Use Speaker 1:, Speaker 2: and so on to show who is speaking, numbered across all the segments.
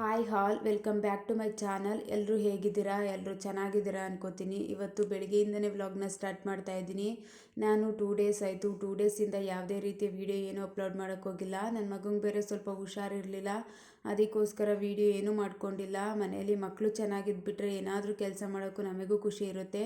Speaker 1: Hi all welcome back to my channel ಎಲ್ಲರೂ ಹೇಗಿದ್ದೀರಾ? ಎಲ್ಲರೂ ಚೆನ್ನಾಗಿದ್ದೀರಾ ಅನ್ಕೋತೀನಿ. ಇವತ್ತು ಬೆಳಗ್ಗೆಯಿಂದನೇ ವ್ಲಾಗ್ನ ಸ್ಟಾರ್ಟ್ ಮಾಡ್ತಾ ಇದ್ದೀನಿ. ನಾನು ಟೂ ಡೇಸ್ ಆಯಿತು. ಟೂ ಡೇಸಿಂದ ಯಾವುದೇ ರೀತಿಯ ವೀಡಿಯೋ ಏನೂ ಅಪ್ಲೋಡ್ ಮಾಡೋಕ್ಕೋಗಿಲ್ಲ ನನ್ನ ಮಗಂಗೆ ಬೇರೆ ಸ್ವಲ್ಪ ಹುಷಾರಿರಲಿಲ್ಲ ಅದಕ್ಕೋಸ್ಕರ ವೀಡಿಯೋ ಏನೂ ಮಾಡ್ಕೊಂಡಿಲ್ಲ. ಮನೆಯಲ್ಲಿ ಮಕ್ಕಳು ಚೆನ್ನಾಗಿದ್ಬಿಟ್ರೆ ಏನಾದರೂ ಕೆಲಸ ಮಾಡೋಕ್ಕೂ ನಮಗೂ ಖುಷಿ ಇರುತ್ತೆ.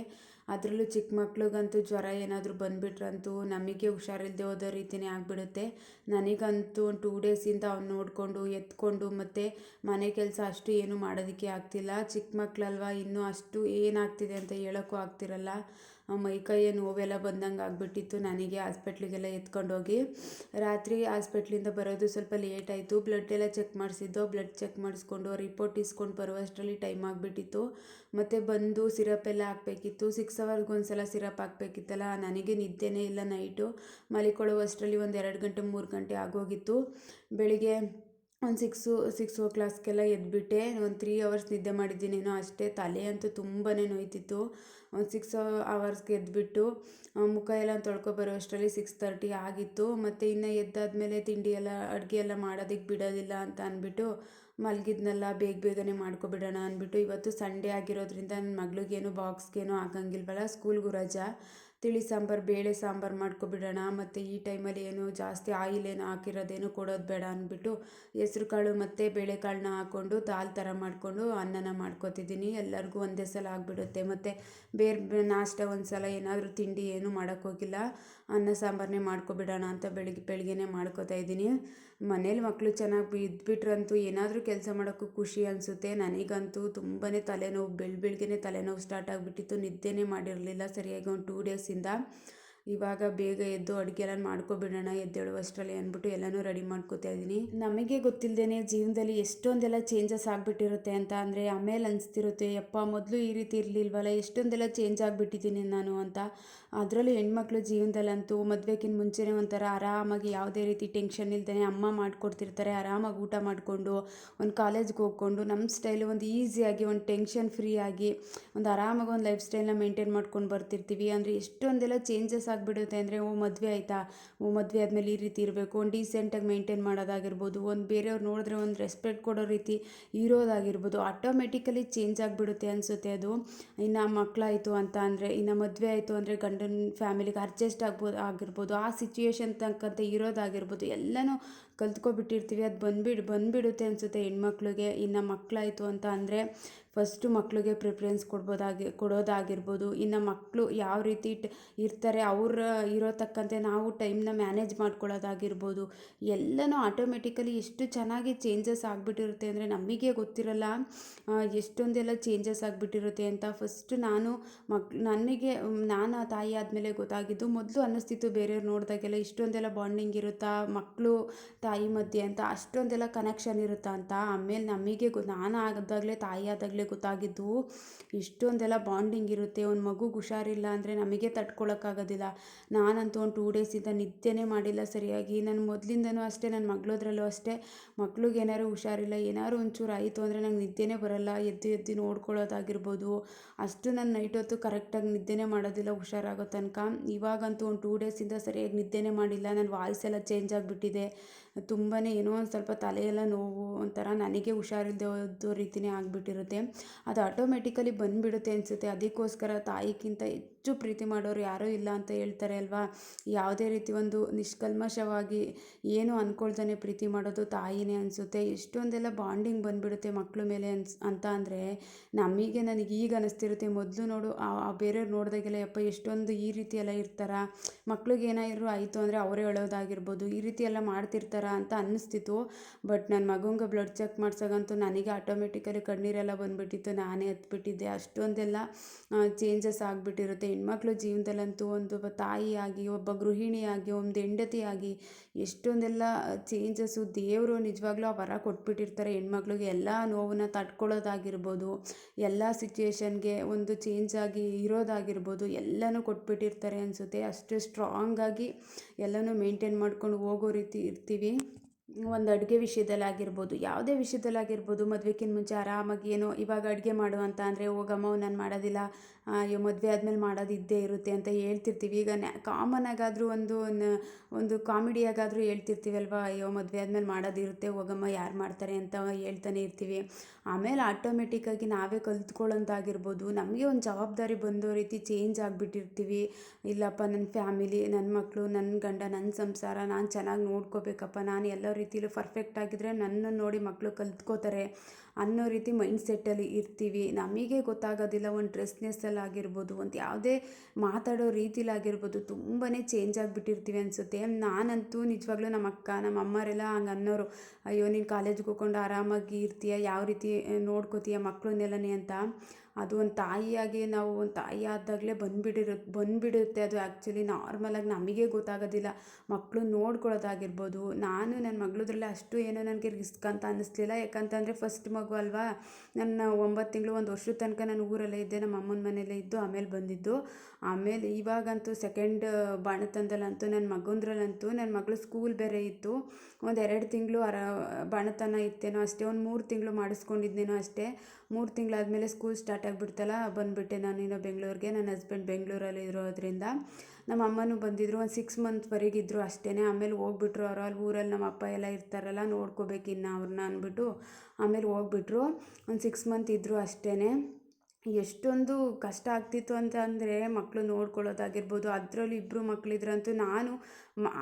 Speaker 1: ಅದರಲ್ಲೂ ಚಿಕ್ಕ ಮಕ್ಳಿಗಂತೂ ಜ್ವರ ಏನಾದರೂ ಬಂದುಬಿಟ್ರಂತೂ ನಮಗೆ ಹುಷಾರಿಲ್ಲದೆ ಹೋದೋ ರೀತಿಯೇ ಆಗಿಬಿಡುತ್ತೆ. ನನಗಂತೂ ಒಂದು ಟೂ ಡೇಸಿಂದ ಅವ್ನು ನೋಡಿಕೊಂಡು, ಎತ್ಕೊಂಡು ಮತ್ತು ಮನೆ ಕೆಲಸ ಅಷ್ಟು ಏನೂ ಮಾಡೋದಕ್ಕೆ ಆಗ್ತಿಲ್ಲ. ಚಿಕ್ಕ ಮಕ್ಕಳಲ್ವ ಇನ್ನೂ ಅಷ್ಟು ಏನಾಗ್ತಿದೆ ಅಂತ ಹೇಳೋಕ್ಕೂ ಆಗ್ತಿರಲ್ಲ. ಮೈಕೈಯ ನೋವೆಲ್ಲ ಬಂದಂಗೆ ಆಗಿಬಿಟ್ಟಿತ್ತು. ನನಗೆ ಹಾಸ್ಪಿಟ್ಲಿಗೆಲ್ಲ ಎತ್ಕೊಂಡೋಗಿ ರಾತ್ರಿ ಹಾಸ್ಪೆಟ್ಲಿಂದ ಬರೋದು ಸ್ವಲ್ಪ ಲೇಟ್ ಆಯಿತು. ಬ್ಲಡ್ ಎಲ್ಲ ಚೆಕ್ ಮಾಡಿಸಿದ್ದು. ಬ್ಲಡ್ ಚೆಕ್ ಮಾಡಿಸ್ಕೊಂಡು ರಿಪೋರ್ಟ್ ಇಸ್ಕೊಂಡು ಬರುವಷ್ಟರಲ್ಲಿ ಟೈಮ್ ಆಗಿಬಿಟ್ಟಿತ್ತು. ಮತ್ತು ಬಂದು ಸಿರಪ್ ಎಲ್ಲ ಹಾಕಬೇಕಿತ್ತು. ಸಿಕ್ಸ್ ಅವರ್ಗೆ ಒಂದು ಸಲ ಸಿರಪ್ ಹಾಕಬೇಕಿತ್ತಲ್ಲ. ನನಗೆ ನಿದ್ದೆನೇ ಇಲ್ಲ ನೈಟು ಮಲಿಕೊಳ್ಳುವಷ್ಟರಲ್ಲಿ ಒಂದು ಎರಡು ಗಂಟೆ, ಮೂರು ಗಂಟೆ ಆಗೋಗಿತ್ತು. ಬೆಳಿಗ್ಗೆ ಒಂದು ಸಿಕ್ಸು, ಸಿಕ್ಸ್ ಓ ಕ್ಲಾಸ್ಗೆಲ್ಲ ಎದ್ಬಿಟ್ಟೆ. ಒಂದು ತ್ರೀ ಅವರ್ಸ್ ನಿದ್ದೆ ಮಾಡಿದ್ದೀನೇನೋ ಅಷ್ಟೇ ತಲೆ ಅಂತೂ ತುಂಬಾ ನೋಯ್ತಿತ್ತು. ಒಂದು ಸಿಕ್ಸ್ ಅವರ್ಸ್ಗೆ ಎದ್ಬಿಟ್ಟು ಮುಖ ಎಲ್ಲ ತೊಳ್ಕೊಬರೋ ಅಷ್ಟರಲ್ಲಿ ಸಿಕ್ಸ್ ತರ್ಟಿ ಆಗಿತ್ತು. ಮತ್ತು ಇನ್ನು ಎದ್ದಾದ್ಮೇಲೆ ತಿಂಡಿ ಎಲ್ಲ, ಅಡುಗೆ ಎಲ್ಲ ಮಾಡೋದಕ್ಕೆ ಬಿಡೋದಿಲ್ಲ ಅಂತ ಅಂದ್ಬಿಟ್ಟು, ಮಲಗಿದ್ನೆಲ್ಲ, ಬೇಗ ಬೇಗನೆ ಮಾಡ್ಕೊಬಿಡೋಣ ಅಂದ್ಬಿಟ್ಟು. ಇವತ್ತು ಸಂಡೇ ಆಗಿರೋದ್ರಿಂದ ನನ್ನ ಮಗಳಿಗೇನು ಬಾಕ್ಸ್ಗೇನು ಆಗಂಗಿಲ್ವಲ್ಲ ಸ್ಕೂಲ್ಗೂ ರಜಾ ತಿಳಿ ಸಾಂಬಾರು, ಬೇಳೆ ಸಾಂಬಾರು ಮಾಡ್ಕೊಬಿಡೋಣ. ಮತ್ತು ಈ ಟೈಮಲ್ಲಿ ಏನು ಜಾಸ್ತಿ ಆಯಿಲ್ ಏನು ಹಾಕಿರೋದೇನು ಕೊಡೋದು ಬೇಡ ಅಂದ್ಬಿಟ್ಟು ಹೆಸ್ರು ಕಾಳು ಮತ್ತು ಬೇಳೆಕಾಳನ್ನ ಹಾಕ್ಕೊಂಡು ದಾಲ್ ಥರ ಮಾಡಿಕೊಂಡು ಅನ್ನನ ಮಾಡ್ಕೊತಿದ್ದೀನಿ. ಎಲ್ಲರಿಗೂ ಒಂದೇ ಸಲ ಆಗಿಬಿಡುತ್ತೆ. ಮತ್ತು ಬೇರೆ ನಾಷ್ಟ ಒಂದು ಸಲ ಏನಾದರೂ ತಿಂಡಿ ಏನು ಮಾಡೋಕ್ಕೋಗಿಲ್ಲ ಅನ್ನ ಸಾಂಬಾರನ್ನೇ ಮಾಡ್ಕೊಬಿಡೋಣ ಅಂತ ಬೆಳಿಗ್ಗೆ ಬೆಳಿಗ್ಗೆನೇ ಮಾಡ್ಕೋತಾ ಇದ್ದೀನಿ. ಮನೇಲಿ ಮಕ್ಕಳು ಚೆನ್ನಾಗಿ ಇದ್ಬಿಟ್ರಂತೂ ಏನಾದರೂ ಕೆಲಸ ಮಾಡೋಕ್ಕೂ ಖುಷಿ ಅನಿಸುತ್ತೆ. ನನಗಂತೂ ತುಂಬಾ ತಲೆನೋವು ಬೆಳ್ ಬೆಳಗ್ಗೆನೇ ತಲೆನೋವು ಸ್ಟಾರ್ಟ್ ಆಗಿಬಿಟ್ಟಿತ್ತು. ನಿದ್ದೆನೇ ಮಾಡಿರಲಿಲ್ಲ. ಸರಿಯಾಗಿ ಒಂದು ಟೂ ಡೇಸಿಂದ ಇವಾಗ ಬೇಗ ಎದ್ದು ಅಡುಗೆ ಎಲ್ಲ ಮಾಡ್ಕೊಬಿಡೋಣ, ಎದ್ದೇಳುವಷ್ಟರಲ್ಲಿ ಅಂದ್ಬಿಟ್ಟು ಎಲ್ಲನೂ ರೆಡಿ ಮಾಡ್ಕೋತಾ ಇದ್ದೀನಿ. ನಮಗೆ ಗೊತ್ತಿಲ್ಲದೇ ಜೀವನದಲ್ಲಿ ಎಷ್ಟೊಂದೆಲ್ಲ ಚೇಂಜಸ್ ಆಗಿಬಿಟ್ಟಿರುತ್ತೆ ಅಂತ ಅಂದರೆ ಆಮೇಲೆ ಅನಿಸ್ತಿರುತ್ತೆ, ಯಪ್ಪ, ಮೊದಲು ಈ ರೀತಿ ಇರಲಿಲ್ವಲ್ಲ, ಎಷ್ಟೊಂದೆಲ್ಲ ಚೇಂಜ್ ಆಗಿಬಿಟ್ಟಿದ್ದೀನಿ ನಾನು ಅಂತ. ಅದರಲ್ಲೂ ಹೆಣ್ಮಕ್ಳು ಜೀವನದಲ್ಲಂತೂ ಮದುವೆಗಿಂತ ಮುಂಚೆನೇ ಒಂಥರ ಆರಾಮಾಗಿ ಯಾವುದೇ ರೀತಿ ಟೆನ್ಷನ್ ಇಲ್ದೇ ಅಮ್ಮ ಮಾಡಿಕೊಡ್ತಿರ್ತಾರೆ, ಆರಾಮಾಗಿ ಊಟ ಮಾಡಿಕೊಂಡು, ಒಂದು ಕಾಲೇಜ್ಗೆ ಹೋಗ್ಕೊಂಡು ನಮ್ಮ ಸ್ಟೈಲು ಒಂದು ಈಸಿಯಾಗಿ ಒಂದು ಟೆನ್ಷನ್ ಫ್ರೀ ಆಗಿ, ಒಂದು ಆರಾಮಾಗಿ ಒಂದು ಲೈಫ್ ಸ್ಟೈಲ್ನ ಮೇಂಟೈನ್ ಮಾಡ್ಕೊಂಡು ಬರ್ತಿರ್ತೀವಿ. ಅಂದರೆ ಎಷ್ಟೊಂದೆಲ್ಲ ಚೇಂಜಸ್ ಆಗಿಬಿಡುತ್ತೆ ಅಂದರೆ, ಓ ಮದುವೆ ಆಯಿತಾ? ಓ ಮದುವೆ ಆದಮೇಲೆ ಈ ರೀತಿ ಇರಬೇಕು, ಒಂದು ಡೀಸೆಂಟಾಗಿ ಮೇಂಟೈನ್ ಮಾಡೋದಾಗಿರ್ಬೋದು, ಒಂದು ಬೇರೆಯವ್ರು ನೋಡಿದ್ರೆ ಒಂದು ರೆಸ್ಪೆಕ್ಟ್ ಕೊಡೋ ರೀತಿ ಇರೋದಾಗಿರ್ಬೋದು ಆಟೋಮೆಟಿಕಲಿ ಚೇಂಜ್ ಆಗಿಬಿಡುತ್ತೆ ಅನಿಸುತ್ತೆ ಅದು. ಇನ್ನು ಮಕ್ಕಳಾಯಿತು ಅಂತ ಅಂದರೆ, ಇನ್ನು ಮದುವೆ ಆಯಿತು ಅಂದರೆ ಗಂಡನ ಫ್ಯಾಮಿಲಿಗೆ ಅಡ್ಜಸ್ಟ್ ಆಗ್ಬೋದು ಆಗಿರ್ಬೋದು ಆ ಸಿಚುಯೇಷನ್ ತಕ್ಕಂತೆ ಇರೋದಾಗಿರ್ಬೋದು ಎಲ್ಲನೂ ಕಲ್ತ್ಕೊಬಿಟ್ಟಿರ್ತೀವಿ. ಅದು ಬಂದ್ಬಿಡು, ಬಂದುಬಿಡುತ್ತೆ ಅನಿಸುತ್ತೆ ಹೆಣ್ಮಕ್ಳಿಗೆ. ಇನ್ನು ಮಕ್ಕಳಾಯಿತು ಅಂತ ಅಂದರೆ ಫಸ್ಟು ಮಕ್ಕಳಿಗೆ ಪ್ರಿಫ್ರೆನ್ಸ್ ಕೊಡ್ಬೋದಾಗಿ, ಕೊಡೋದಾಗಿರ್ಬೋದು. ಇನ್ನು ಮಕ್ಕಳು ಯಾವ ರೀತಿ ಇರ್ತಾರೆ ಅವ್ರ ಇರೋ ತಕ್ಕಂತೆ ನಾವು ಟೈಮ್ನ ಮ್ಯಾನೇಜ್ ಮಾಡ್ಕೊಳ್ಳೋದಾಗಿರ್ಬೋದು. ಎಲ್ಲನೂ ಆಟೋಮೆಟಿಕಲಿ ಎಷ್ಟು ಚೆನ್ನಾಗಿ ಚೇಂಜಸ್ ಆಗಿಬಿಟ್ಟಿರುತ್ತೆ ಅಂದರೆ ನಮಗೆ ಗೊತ್ತಿರಲ್ಲ ಎಷ್ಟೊಂದೆಲ್ಲ ಚೇಂಜಸ್ ಆಗಿಬಿಟ್ಟಿರುತ್ತೆ ಅಂತ ಫಸ್ಟ್ ನಾನು ಮಕ್ ನನಗೆ ನಾನು ತಾಯಿ ಆದಮೇಲೆ ಗೊತ್ತಾಗಿದ್ದು ಮೊದಲು ಅನ್ನಿಸ್ತಿತ್ತು ಬೇರೆಯವ್ರು ನೋಡಿದಾಗೆಲ್ಲ ಇಷ್ಟೊಂದೆಲ್ಲ ಬಾಂಡಿಂಗ್ ಇರುತ್ತಾ ಮಕ್ಕಳು ತಾಯಿ ಮಧ್ಯೆ ಅಂತ ಅಷ್ಟೊಂದೆಲ್ಲ ಕನೆಕ್ಷನ್ ಇರುತ್ತಾ ಅಂತ? ಆಮೇಲೆ ನಮಗೆ ಗೊ, ನಾನು ಆದಾಗಲೇ, ತಾಯಿ ಆದಾಗಲೇ ಗೊತ್ತಾಗಿದ್ದು ಇಷ್ಟೊಂದೆಲ್ಲ ಬಾಂಡಿಂಗ್ ಇರುತ್ತೆ. ಒಂದು ಮಗುಗೆ ಹುಷಾರಿಲ್ಲ ಅಂದರೆ ನಮಗೆ ತಡ್ಕೊಳಕ್ಕಾಗೋದಿಲ್ಲ ನಾನಂತೂ ಒಂದು ಟೂ ಡೇಸಿಂದ ನಿದ್ದೆನೇ ಮಾಡಿಲ್ಲ ಸರಿಯಾಗಿ. ನಾನು ಮೊದಲಿಂದನೂ ಅಷ್ಟೇ ನನ್ನ ಮಗಳದ್ರಲ್ಲೂ ಅಷ್ಟೇ. ಮಕ್ಳಿಗೆ ಏನಾದ್ರು ಹುಷಾರಿಲ್ಲ ಏನಾದ್ರು ಒಂಚೂರು ಆಯಿತು ಅಂದರೆ ನಂಗೆ ನಿದ್ದೆನೇ ಬರೋಲ್ಲ. ಎದ್ದು ಎದ್ದು ನೋಡ್ಕೊಳ್ಳೋದಾಗಿರ್ಬೋದು ಅಷ್ಟು ನಾನು ನೈಟ್ ಹೊತ್ತು ಕರೆಕ್ಟಾಗಿ ನಿದ್ದೆನೇ ಮಾಡೋದಿಲ್ಲ ಹುಷಾರಾಗೋ ತನಕ. ಇವಾಗಂತೂ ಒಂದು ಟೂ ಡೇಸಿಂದ ಸರಿಯಾಗಿ ನಿದ್ದೆನೇ ಮಾಡಿಲ್ಲ. ನನ್ನ ವಾಯ್ಸ್ ಎಲ್ಲ ಚೇಂಜ್ ಆಗಿಬಿಟ್ಟಿದೆ. ತುಂಬಾ ಏನೋ ಒಂದು ಸ್ವಲ್ಪ ತಲೆಯೆಲ್ಲ ನೋವು ಒಂಥರ ನನಗೆ ಹುಷಾರಿಲ್ಲದೆ ರೀತಿಯೇ ಆಗಿಬಿಟ್ಟಿರುತ್ತೆ. ಅದು ಆಟೋಮೆಟಿಕಲಿ ಬಂದುಬಿಡುತ್ತೆ ಅನಿಸುತ್ತೆ. ಅದಕ್ಕೋಸ್ಕರ ತಾಯಿಗಿಂತ ಹೆಚ್ಚು ಪ್ರೀತಿ ಮಾಡೋರು ಯಾರೂ ಇಲ್ಲ ಅಂತ ಹೇಳ್ತಾರೆ ಅಲ್ವಾ? ಯಾವುದೇ ರೀತಿ ಒಂದು ನಿಷ್ಕಲ್ಮಶವಾಗಿ ಏನು ಅಂದ್ಕೊಳ್ತಾನೆ ಪ್ರೀತಿ ಮಾಡೋದು ತಾಯಿನೇ ಅನಿಸುತ್ತೆ. ಎಷ್ಟೊಂದೆಲ್ಲ ಬಾಂಡಿಂಗ್ ಬಂದುಬಿಡುತ್ತೆ ಮಕ್ಕಳ ಮೇಲೆ ಅನ್ಸ್, ಅಂತ ಅಂದರೆ ನಮಗೆ ನನಗೆ ಈಗ ಅನಿಸ್ತಿರುತ್ತೆ. ಮೊದಲು ನೋಡು, ಆ ಬೇರೆಯವ್ರು ನೋಡಿದಾಗೆಲ್ಲ ಯಪ್ಪ ಎಷ್ಟೊಂದು ಈ ರೀತಿ ಎಲ್ಲ ಇರ್ತಾರ? ಮಕ್ಳಿಗೆ ಏನಾದ್ರು ಆಯಿತು ಅಂದರೆ ಅವರೇ ಹೇಳೋದಾಗಿರ್ಬೋದು ಈ ರೀತಿ ಎಲ್ಲ ಮಾಡ್ತಿರ್ತಾರ? ಅಂತ ಅನ್ನಿಸ್ತಿತ್ತು. ಬಟ್ ನನ್ನ ಮಗಂಗೆ ಬ್ಲಡ್ ಚೆಕ್ ಮಾಡ್ಸಾಗಂತೂ ನನಗೆ ಆಟೋಮೆಟಿಕಲಿ ಕಣ್ಣೀರೆಲ್ಲ ಬಂದುಬಿಟ್ಟಿತ್ತು. ನಾನೇ ಹತ್ಬಿಟ್ಟಿದ್ದೆ ಅಷ್ಟೊಂದೆಲ್ಲ ಚೇಂಜಸ್ ಆಗಿಬಿಟ್ಟಿರುತ್ತೆ. ಹೆಣ್ಮಕ್ಳು ಜೀವನದಲ್ಲಂತೂ ಒಂದು ತಾಯಿಯಾಗಿ, ಒಬ್ಬ ಗೃಹಿಣಿಯಾಗಿ, ಒಂದು ಹೆಂಡತಿಯಾಗಿ ಎಷ್ಟೊಂದೆಲ್ಲ ಚೇಂಜಸ್ಸು ದೇವರು ನಿಜವಾಗ್ಲೂ ಆ ವರ ಕೊಟ್ಬಿಟ್ಟಿರ್ತಾರೆ. ಹೆಣ್ಮಕ್ಳಿಗೆ ಎಲ್ಲ ನೋವನ್ನ ತಡ್ಕೊಳ್ಳೋದಾಗಿರ್ಬೋದು, ಎಲ್ಲ ಸಿಚುಯೇಷನ್ಗೆ ಒಂದು ಚೇಂಜ್ ಆಗಿ ಇರೋದಾಗಿರ್ಬೋದು, ಎಲ್ಲನೂ ಕೊಟ್ಬಿಟ್ಟಿರ್ತಾರೆ ಅನಿಸುತ್ತೆ. ಅಷ್ಟು ಸ್ಟ್ರಾಂಗಾಗಿ ಎಲ್ಲನೂ ಮೇಂಟೈನ್ ಮಾಡ್ಕೊಂಡು ಹೋಗೋ ರೀತಿ ಇರ್ತೀವಿ. bem? ಒಂದು ಅಡುಗೆ ವಿಷಯದಲ್ಲಾಗಿರ್ಬೋದು ಯಾವುದೇ ವಿಷಯದಲ್ಲಾಗಿರ್ಬೋದು ಮದುವೆಕಿನ ಮುಂಚೆ ಆರಾಮಾಗಿ ಏನೋ ಇವಾಗ ಅಡುಗೆ ಮಾಡು ಅಂತ ಅಂದರೆ ಹೋಗಮ್ಮ ನಾನು ಮಾಡೋದಿಲ್ಲ ಅಯ್ಯೋ, ಮದುವೆ ಆದಮೇಲೆ ಮಾಡೋದು ಇದ್ದೇ ಇರುತ್ತೆ ಅಂತ ಹೇಳ್ತಿರ್ತೀವಿ. ಈಗ ನ್ಯಾ ಕಾಮನ್ನಾಗಾದರೂ ಒಂದು ಒಂದು ಕಾಮಿಡಿಯಾಗಾದರೂ ಅಲ್ವಾ ಅಯ್ಯೋ, ಮದುವೆ ಆದಮೇಲೆ ಮಾಡೋದಿರುತ್ತೆ ಹೋಗಮ್ಮ ಯಾರು ಮಾಡ್ತಾರೆ ಅಂತ ಹೇಳ್ತಾನೆ ಇರ್ತೀವಿ. ಆಮೇಲೆ ಆಟೋಮೆಟಿಕ್ಕಾಗಿ ನಾವೇ ಕಲ್ತ್ಕೊಳ್ಳೋಂತಾಗಿರ್ಬೋದು. ನಮಗೆ ಒಂದು ಜವಾಬ್ದಾರಿ ಬಂದೋ ರೀತಿ ಚೇಂಜ್ ಆಗಿಬಿಟ್ಟಿರ್ತೀವಿ. ಇಲ್ಲಪ್ಪ ನನ್ನ ಫ್ಯಾಮಿಲಿ ನನ್ನ ಮಕ್ಕಳು ನನ್ನ ಗಂಡ ನನ್ನ ಸಂಸಾರ, ನಾನು ಚೆನ್ನಾಗಿ ನೋಡ್ಕೋಬೇಕಪ್ಪ, ನಾನು ಎಲ್ಲ ರೀತಿಲೂ ಪರ್ಫೆಕ್ಟ್ ಆಗಿದ್ದರೆ ನನ್ನನ್ನು ನೋಡಿ ಮಕ್ಕಳು ಕಲ್ತ್ಕೋತಾರೆ ಅನ್ನೋ ರೀತಿ ಮೈಂಡ್ ಸೆಟ್ಟಲ್ಲಿ ಇರ್ತೀವಿ. ನಮಗೆ ಗೊತ್ತಾಗೋದಿಲ್ಲ ಒಂದು ಡ್ರೆಸ್ನೆಸ್ಸಲ್ಲಿ ಆಗಿರ್ಬೋದು, ಒಂದು ಯಾವುದೇ ಮಾತಾಡೋ ರೀತಿಲಿ ಆಗಿರ್ಬೋದು ತುಂಬಾ ಚೇಂಜ್ ಆಗಿಬಿಟ್ಟಿರ್ತೀವಿ ಅನಿಸುತ್ತೆ. ನಾನಂತೂ ನಿಜವಾಗ್ಲೂ ನಮ್ಮ ಅಕ್ಕ ನಮ್ಮ ಅಮ್ಮರೆಲ್ಲ ಹಂಗೆ ಅನ್ನೋರು, ಅಯ್ಯೋ, ನೀನು ಕಾಲೇಜ್ಗೆ ಹೋಗ್ಕೊಂಡು ಆರಾಮಾಗಿ ಇರ್ತೀಯ? ಯಾವ ರೀತಿ, ನೋಡ್ಕೋತೀಯ ಮಕ್ಕಳನ್ನೆಲ್ಲನೇ ಅಂತ ಅದು ಒಂದು ತಾಯಿಯಾಗಿ ನಾವು ಒಂದು ತಾಯಿ ಆದಾಗಲೇ ಬಂದುಬಿಟ್ಟಿರು ಬಂದುಬಿಡುತ್ತೆ. ಅದು ಆ್ಯಕ್ಚುಲಿ ನಾರ್ಮಲಾಗಿ ನಮಗೆ ಗೊತ್ತಾಗೋದಿಲ್ಲ. ಮಕ್ಕಳು ನೋಡ್ಕೊಳ್ಳೋದಾಗಿರ್ಬೋದು. ನಾನು ನನ್ನ ಮಗಳದ್ರಲ್ಲಿ ಅಷ್ಟು ಏನೋ ನನಗೆ ರಿಸ್ಕ್ ಅಂತ ಅನ್ನಿಸ್ಲಿಲ್ಲ. ಯಾಕಂತಂದರೆ ಫಸ್ಟ್ ಮಗು ಅಲ್ವಾ? ನನ್ನ ಒಂಬತ್ತು ತಿಂಗಳು, ಒಂದು ವರ್ಷದ ತನಕ ನಾನು ಊರಲ್ಲೇ ಇದ್ದೆ. ನಮ್ಮ ಅಮ್ಮನ ಮನೇಲೇ ಇದ್ದು, ಆಮೇಲೆ ಬಂದಿದ್ದು. ಆಮೇಲೆ ಇವಾಗಂತೂ ಸೆಕೆಂಡ್ ಬಾಣತನದಲ್ಲಂತೂ ನನ್ನ ಮಗಂದ್ರಲ್ಲಂತೂ ನನ್ನ ಮಗಳು ಸ್ಕೂಲ್ ಬೇರೆ ಇತ್ತು. ಒಂದು ಎರಡು ತಿಂಗಳು ಅರ, ಬಾಣತನ ಇತ್ತೇನೋ ಅಷ್ಟೇ. ಒಂದು ಮೂರು ತಿಂಗಳು ಮಾಡಿಸ್ಕೊಂಡಿದ್ನೇನೋ ಅಷ್ಟೇ. ಮೂರು ತಿಂಗಳಾದಮೇಲೆ ಸ್ಕೂಲ್ ಸ್ಟಾರ್ಟ್ ಆಗಿಬಿಡ್ತಲ್ಲ ಬಂದುಬಿಟ್ಟೆ ನಾನಿನ್ನೋ ಬೆಂಗಳೂರಿಗೆ. ನನ್ನ ಹಸ್ಬೆಂಡ್ ಬೆಂಗಳೂರಲ್ಲಿ ಇರೋದ್ರಿಂದ ನಮ್ಮ ಅಮ್ಮನೂ ಬಂದಿದ್ದರು ಒಂದು ಸಿಕ್ಸ್ ಮಂತ್ವರೆಗೆ ಇದ್ದರು ಅಷ್ಟೇ ಆಮೇಲೆ ಹೋಗ್ಬಿಟ್ರು ಅವರು. ಅಲ್ಲಿ ಊರಲ್ಲಿ ನಮ್ಮ ಅಪ್ಪ ಎಲ್ಲ ಇರ್ತಾರಲ್ಲ ನೋಡ್ಕೋಬೇಕು ಇನ್ನು ಅವ್ರನ್ನ ಅಂದ್ಬಿಟ್ಟು ಆಮೇಲೆ ಹೋಗ್ಬಿಟ್ರು. ಒಂದು ಸಿಕ್ಸ್ ಮಂತ್ ಇದ್ದರು ಅಷ್ಟೇ ಎಷ್ಟೊಂದು ಕಷ್ಟ ಆಗ್ತಿತ್ತು ಅಂತ ಅಂದರೆ ಮಕ್ಕಳು ನೋಡ್ಕೊಳ್ಳೋದಾಗಿರ್ಬೋದು, ಅದರಲ್ಲೂ ಇಬ್ಬರು ಮಕ್ಕಳಿದ್ರಂತೂ ನಾನು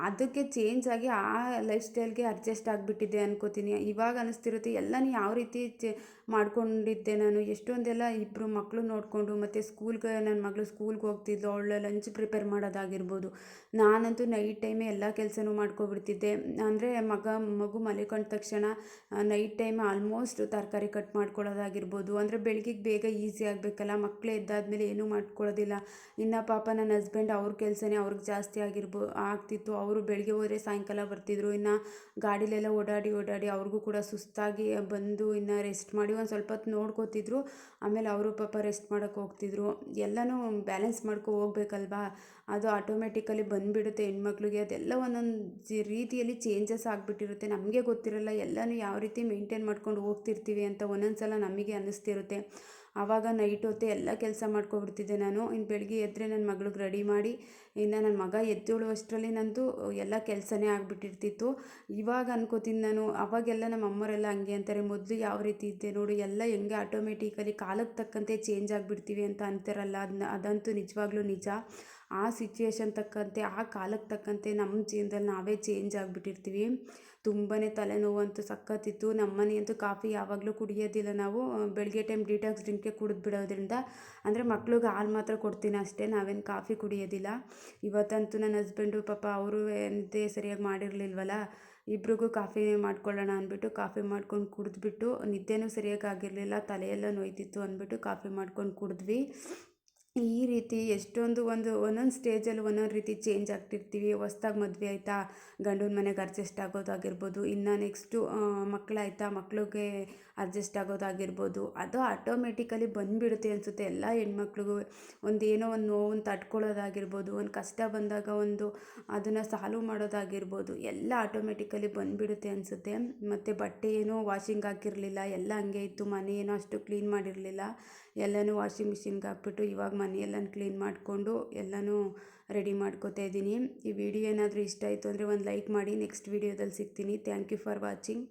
Speaker 1: ಅದಕ್ಕೆ ಚೇಂಜ್ ಆಗಿ ಆ ಲೈಫ್ ಸ್ಟೈಲ್ಗೆ ಅಡ್ಜಸ್ಟ್ ಆಗಿಬಿಟ್ಟಿದ್ದೆ ಅನ್ಕೋತೀನಿ. ಇವಾಗ ಅನಿಸ್ತಿರುತ್ತೆ, ಎಲ್ಲನೂ ಯಾವ ರೀತಿ ಮಾಡ್ಕೊಂಡಿದ್ದೆ ನಾನು? ಎಷ್ಟೊಂದೆಲ್ಲ ಇಬ್ಬರು ಮಕ್ಕಳು ನೋಡಿಕೊಂಡು ಮತ್ತು ಸ್ಕೂಲ್ಗೆ ನನ್ನ ಮಗಳು ಸ್ಕೂಲ್ಗೆ ಹೋಗ್ತಿದ್ಲು ಅವಳ ಲಂಚ್ ಪ್ರಿಪೇರ್ ಮಾಡೋದಾಗಿರ್ಬೋದು. ನಾನಂತೂ ನೈಟ್ ಟೈಮೇ ಎಲ್ಲ ಕೆಲಸನೂ ಮಾಡ್ಕೊಬಿಡ್ತಿದ್ದೆ. ಅಂದರೆ ಮಗ, ಮಗು ಮಲಿಕೊಂಡ ತಕ್ಷಣ ನೈಟ್ ಟೈಮ್ ಆಲ್ಮೋಸ್ಟ್ ತರಕಾರಿ ಕಟ್ ಮಾಡ್ಕೊಳ್ಳೋದಾಗಿರ್ಬೋದು. ಅಂದರೆ ಬೆಳಗ್ಗೆ ಬೇಗ ಈಸಿ ಆಗಬೇಕಲ್ಲ ಮಕ್ಕಳೇ ಎದ್ದಾದ್ಮೇಲೆ ಏನೂ ಮಾಡ್ಕೊಳ್ಳೋದಿಲ್ಲ. ಇನ್ನು ಪಾಪ ನನ್ನ ಹಸ್ಬೆಂಡ್ ಅವ್ರ ಕೆಲಸನೇ ಅವ್ರಿಗೆ ಜಾಸ್ತಿ ಆಗಿರ್ಬೋ, ಆಗ್ತಿತ್ತು. ಅವರು ಬೆಳಗ್ಗೆ ಹೋದರೆ ಸಾಯಂಕಾಲ ಬರ್ತಿದ್ರು. ಇನ್ನು ಗಾಡಿಲೆಲ್ಲ ಓಡಾಡಿ ಓಡಾಡಿ ಅವ್ರಿಗೂ ಕೂಡ ಸುಸ್ತಾಗಿ ಬಂದು ಇನ್ನು ರೆಸ್ಟ್ ಮಾಡಿ ಒಂದು ಸ್ವಲ್ಪ ಹೊತ್ತು ನೋಡ್ಕೋತಿದ್ರು. ಆಮೇಲೆ ಅವರು ಪಾಪ ರೆಸ್ಟ್ ಮಾಡೋಕ್ಕೆ ಹೋಗ್ತಿದ್ರು. ಎಲ್ಲನೂ ಬ್ಯಾಲೆನ್ಸ್ ಮಾಡ್ಕೊ ಹೋಗ್ಬೇಕಲ್ವಾ? ಅದು ಆಟೋಮೆಟಿಕಲಿ ಬಂದುಬಿಡುತ್ತೆ ಹೆಣ್ಮಕ್ಳಿಗೆ. ಅದೆಲ್ಲ ಒಂದೊಂದು ರೀತಿಯಲ್ಲಿ ಚೇಂಜಸ್ ಆಗಿಬಿಟ್ಟಿರುತ್ತೆ. ನಮಗೆ ಗೊತ್ತಿರಲ್ಲ ಎಲ್ಲನೂ ಯಾವ ರೀತಿ ಮೇಂಟೈನ್ ಮಾಡ್ಕೊಂಡು ಹೋಗ್ತಿರ್ತೀವಿ ಅಂತ ಒಂದೊಂದು ಸಲ ನಮಗೆ ಅನ್ನಿಸ್ತಿರುತ್ತೆ. ಆವಾಗ ನೈಟ್ ಹೊತ್ತು ಎಲ್ಲ ಕೆಲಸ ಮಾಡ್ಕೊಬಿಡ್ತಿದ್ದೆ ನಾನು. ಇನ್ನು ಬೆಳಗ್ಗೆ ಎದ್ದರೆ ನನ್ನ ಮಗಳಿಗೆ ರೆಡಿ ಮಾಡಿ, ಇನ್ನು ನನ್ನ ಮಗ ಎದ್ದೇಳುವಷ್ಟರಲ್ಲಿ ನಂದು ಎಲ್ಲ ಕೆಲಸನೇ ಆಗಿಬಿಟ್ಟಿರ್ತಿತ್ತು. ಇವಾಗ ಅನ್ಕೋತೀನಿ ನಾನು, ಅವಾಗೆಲ್ಲ ನಮ್ಮ ಅಮ್ಮರೆಲ್ಲ ಹಂಗೆ ಅಂತಾರೆ, ಮೊದಲು ಯಾವ ರೀತಿ ಇದ್ದೆ ನೋಡು, ಎಲ್ಲ ಹೆಂಗೆ ಆಟೋಮೆಟಿಕಲಿ ಕಾಲಕ್ಕೆ ತಕ್ಕಂತೆ ಚೇಂಜ್ ಆಗಿಬಿಡ್ತೀವಿ ಅಂತ ಅಂತಾರಲ್ಲ ಅದನ್ನ ಅದಂತೂ ನಿಜವಾಗ್ಲೂ ನಿಜ. ಆ ಸಿಚುಯೇಷನ್ ತಕ್ಕಂತೆ, ಆ ಕಾಲಕ್ಕೆ ತಕ್ಕಂತೆ ನಮ್ಮ ಜೀವನದಲ್ಲಿ ನಾವೇ ಚೇಂಜ್ ಆಗಿಬಿಟ್ಟಿರ್ತೀವಿ. ತುಂಬಾ ತಲೆನೋವು ಅಂತೂ ಸಖತ್ತಿತ್ತು. ನಮ್ಮ ಮನೆಯಂತೂ ಕಾಫಿ ಯಾವಾಗಲೂ ಕುಡಿಯೋದಿಲ್ಲ ನಾವು. ಬೆಳಗ್ಗೆ ಟೈಮ್ ಡಿಟಾಕ್ಸ್ ಕುಡಿದು ಬಿಡೋದ್ರಿಂದ ಅಂದರೆ ಮಕ್ಳಿಗೆ ಹಾಲು ಮಾತ್ರ ಕೊಡ್ತೀನಿ ಅಷ್ಟೇ. ನಾವೇನು ಕಾಫಿ ಕುಡಿಯೋದಿಲ್ಲ. ಇವತ್ತಂತೂ ನನ್ನ ಹಸ್ಬೆಂಡು ಪಾಪ ಅವರು ಎಂದೇ ಸರಿಯಾಗಿ ಮಾಡಿರಲಿಲ್ವಲ್ಲ, ಇಬ್ರಿಗೂ ಕಾಫಿ ಮಾಡ್ಕೊಳ್ಳೋಣ ಅಂದ್ಬಿಟ್ಟು ಕಾಫಿ ಮಾಡ್ಕೊಂಡು ಕುಡಿದ್ಬಿಟ್ಟು ನಿದ್ದೆನೂ ಸರಿಯಾಗಿ ಆಗಿರಲಿಲ್ಲ. ತಲೆಯೆಲ್ಲ ನೋಯ್ತಿತ್ತು ಅಂದ್ಬಿಟ್ಟು ಕಾಫಿ ಮಾಡ್ಕೊಂಡು ಕುಡಿದ್ವಿ. ಈ ರೀತಿ ಎಷ್ಟೊಂದು ಒಂದು ಒಂದೊಂದು ಸ್ಟೇಜಲ್ಲಿ ಒಂದೊಂದು ರೀತಿ ಚೇಂಜ್ ಆಗ್ತಿರ್ತೀವಿ. ಹೊಸ್ದಾಗಿ ಮದುವೆ ಆಯಿತಾ, ಗಂಡನ ಮನೆಗೆ ಅಡ್ಜಸ್ಟ್ ಆಗೋದಾಗಿರ್ಬೋದು ಇನ್ನು ನೆಕ್ಸ್ಟು ಮಕ್ಕಳಾಯ್ತಾ ಮಕ್ಳಿಗೆ ಅಡ್ಜಸ್ಟ್ ಆಗೋದಾಗಿರ್ಬೋದು ಅದು ಆಟೋಮೆಟಿಕಲಿ ಬಂದುಬಿಡುತ್ತೆ ಅನಿಸುತ್ತೆ. ಎಲ್ಲ ಹೆಣ್ಮಕ್ಳಿಗೂ ಒಂದು ಏನೋ ಒಂದು ನೋವನ್ನು ತಟ್ಕೊಳ್ಳೋದಾಗಿರ್ಬೋದು ಒಂದು ಕಷ್ಟ ಬಂದಾಗ ಒಂದು ಅದನ್ನು ಸಾಲ್ವ್ ಮಾಡೋದಾಗಿರ್ಬೋದು, ಎಲ್ಲ ಆಟೋಮೆಟಿಕಲಿ ಬಂದುಬಿಡುತ್ತೆ ಅನಿಸುತ್ತೆ. ಮತ್ತು ಬಟ್ಟೆ ಏನೋ ವಾಷಿಂಗ್ ಹಾಕಿರಲಿಲ್ಲ, ಎಲ್ಲ ಹಂಗೆ ಇತ್ತು, ಮನೆ ಏನೋ ಅಷ್ಟು ಕ್ಲೀನ್ ಮಾಡಿರಲಿಲ್ಲ, ಎಲ್ಲನೂ ವಾಷಿಂಗ್ ಮಿಷಿನ್ಗೆ ಹಾಕ್ಬಿಟ್ಟು ಇವಾಗ ಮನೆಯೆಲ್ಲನೂ ಕ್ಲೀನ್ ಮಾಡಿಕೊಂಡು ಎಲ್ಲನೂ ರೆಡಿ ಮಾಡ್ಕೋತಾ ಇದ್ದೀನಿ. ಈ ವಿಡಿಯೋ ಏನಾದರೂ ಇಷ್ಟ ಆಯಿತು ಅಂದರೆ ಒಂದು ಲೈಕ್ ಮಾಡಿ. ನೆಕ್ಸ್ಟ್ ವಿಡಿಯೋದಲ್ಲಿ ಸಿಗ್ತೀನಿ. Thank you for watching